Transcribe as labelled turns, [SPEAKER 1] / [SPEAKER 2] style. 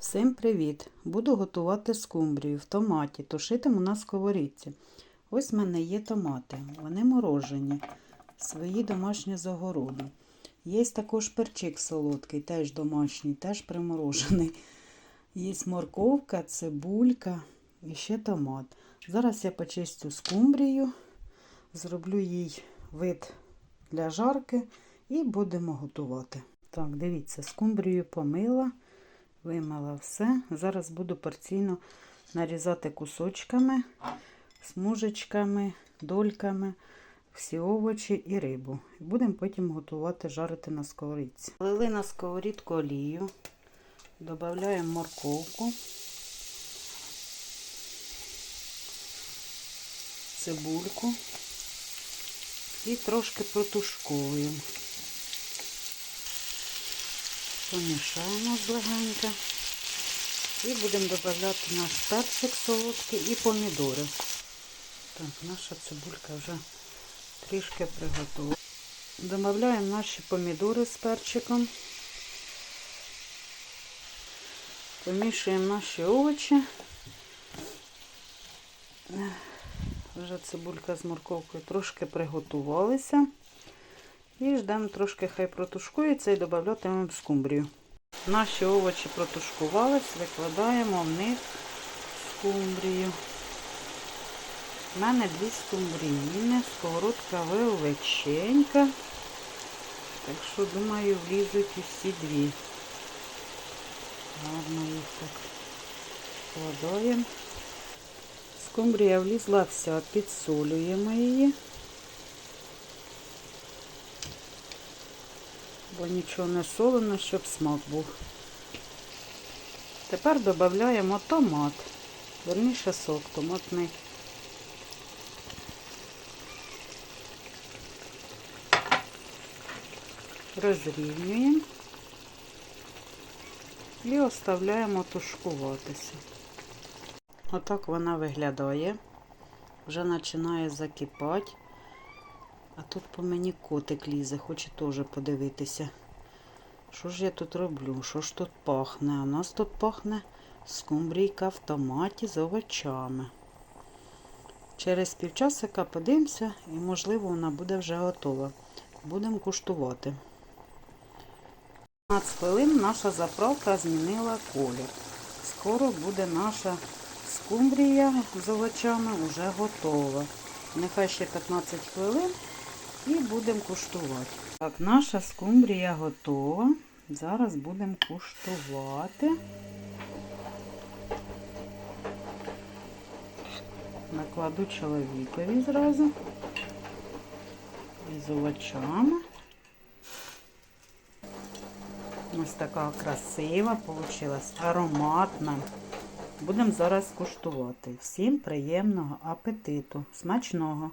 [SPEAKER 1] Всім привіт! Буду готувати скумбрію в томаті, тушитиму на сковорідці. Ось в мене є томати, вони морожені, свої домашні з огороду. Є також перчик солодкий, теж домашній, теж приморожений. Є морковка, цибулька і ще томат. Зараз я почистю скумбрію, зроблю їй вид для жарки і будемо готувати. Так, дивіться, скумбрію помила. Вимила все. Зараз буду порційно нарізати кусочками, смужечками, дольками, всі овочі і рибу. Будемо потім готувати, жарити на сковорідці. Лили на сковорідку олію, додаємо морковку, цибульку і трошки протушковуємо. Помішаємо злегенько. І будемо додавати наш перчик солодкий і помідори. Так, наша цибулька вже трішки приготувала. Додаємо наші помідори з перчиком. Помішуємо наші овочі. Вже цибулька з морковкою трошки приготувалися. І ждемо трошки, хай протушкується і додатимемо скумбрію. Наші овочі протушкувались, викладаємо в них скумбрію. У мене дві скумбріїни, сковородка величенька. Так що, думаю, влізуть усі дві. Гарно їх так вкладаємо. Скумбрія влізла вся, підсолюємо її. Бо нічого не солено, щоб смак був. Тепер додаємо томат, верніше сок томатний. Розрівнюємо і оставляємо тушкуватися. Отак вона виглядає. Вже починає закипати. А тут по мені котик лізе, хоче теж подивитися. Що ж я тут роблю? Що ж тут пахне? А у нас тут пахне скумбрійка в томаті з овочами. Через півчасика подивимося і, можливо, вона буде вже готова. Будемо куштувати. 15 хвилин наша заправка змінила колір. Скоро буде наша скумбрія з овочами вже готова. Нехай ще 15 хвилин і будемо куштувати. Так, наша скумбрія готова. Зараз будемо куштувати. Накладу чоловікові зразу. З овочами. Ось така красива вийшла, ароматна. Будемо зараз куштувати. Всім приємного апетиту, смачного!